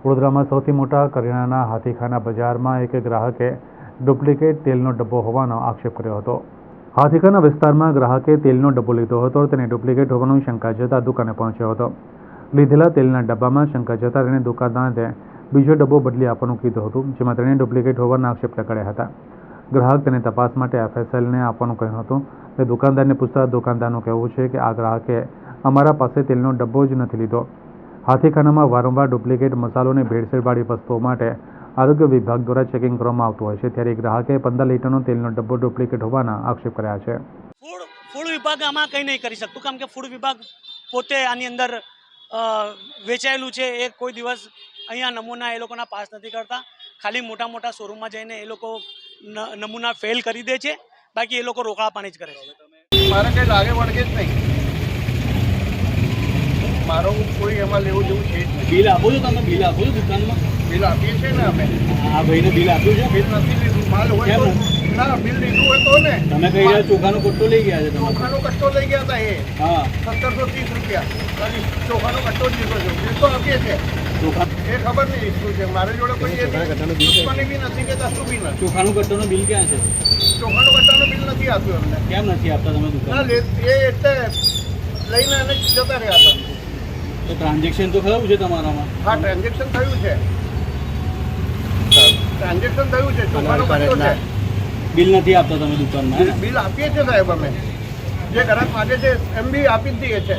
વડોદરામાં સૌથી મોટા કરિયાણાના હાથીખાના બજારમાં એક ગ્રાહકે ડુપ્લિકેટ તેલનો ડબ્બો હોવાનો આક્ષેપ કર્યો હતો. હાથીખાના વિસ્તારમાં ગ્રાહકે તેલનો ડબ્બો લીધો હતો તેને ડુપ્લિકેટ હોવાનું શંકા જતાં દુકાને પહોંચ્યો હતો. લીધેલા તેલના ડબ્બામાં શંકા જતાં તેણે દુકાનદારને બીજો ડબ્બો બદલી આપવાનું કીધું હતું, જેમાં તેણે ડુપ્લિકેટ હોવાના આક્ષેપ લગાડ્યા હતા. ગ્રાહક તેને તપાસ માટે એફએસએલને આપવાનું કહ્યું હતું તે દુકાનદારને પૂછતા દુકાનદારનું કહેવું છે કે આ ગ્રાહકે અમારા પાસે તેલનો ડબ્બો જ નથી લીધો. હાથીખાનામાં વારંવાર ડુપ્લિકેટ મસાલો અને ભેળસેળવાળી વસ્તુઓ માટે આરોગ્ય વિભાગ દ્વારા ચેકિંગ કરવામાં આવતું હોય છે ત્યારે એક ગ્રાહકે પંદર લીટરનો તેલનો ડબ્બો ડુપ્લિકેટ હોવાના આક્ષેપ કર્યા છે. ફૂડ ફૂડ વિભાગ આમાં કંઈ નહીં કરી શકતું કારણ કે ફૂડ વિભાગ પોતે આની અંદર વેચાયેલું છે એ કોઈ દિવસ અહીંયા નમૂના એ લોકોના પાસ નથી કરતા. ખાલી મોટા મોટા શોરૂમમાં જઈને એ લોકો ન- નમૂના ફેલ કરી દે છે બાકી એ લોકો રોકડા પાણી જ કરે છે. મારે કંઈ લાગે વળગે જ નહીં. મારો કોઈ એમાં લેવું જેવું છે બિલ આપો છો તમે બિલ આપો છો દુકાનમાં? બિલ આપીએ છીએ ને અમે. આ ભાઈને બિલ આપ્યું છે? બિલ નથી લીધું. માલ હોય તો ના બિલ લીધું હોય તો ને. તમે કઈ રહ્યા ચોખાનો કટ્ટો લઈ ગયા છે ચોખાનો કટ્ટો લઈ ગયા હતા એ. હા. સત્તરસો ત્રીસ રૂપિયા. ચોખાનો કટ્ટો જ લીધો છે. બિલ તો આપીએ છે. ચોખા એ ખબર નહીં શું છે? મારી જોડે કોઈ દુશ્મની બી નથી કે કશું બી નથી. ચોખાનું કટ્ટોનો બિલ ક્યાં છે? ચોખાનું કટ્ટાનો બિલ નથી આપ્યું અમને કેમ નથી આપતા તમે દુકાન? એ એટલે લઈને અને જતા રહ્યા હતા. તો ટ્રાન્ઝેક્શન તો થયું છે તમારામાં? હા ટ્રાન્ઝેક્શન થયું છે. ટ્રાન્ઝેક્શન થયું છે ચોખાનો છે. બિલ નથી આપતા તમે દુકાનમાં બિલ આપીએ છીએ સાહેબ અમે. જે ગ્રાહક માગે છે એમ બી આપી જ દઈએ છે.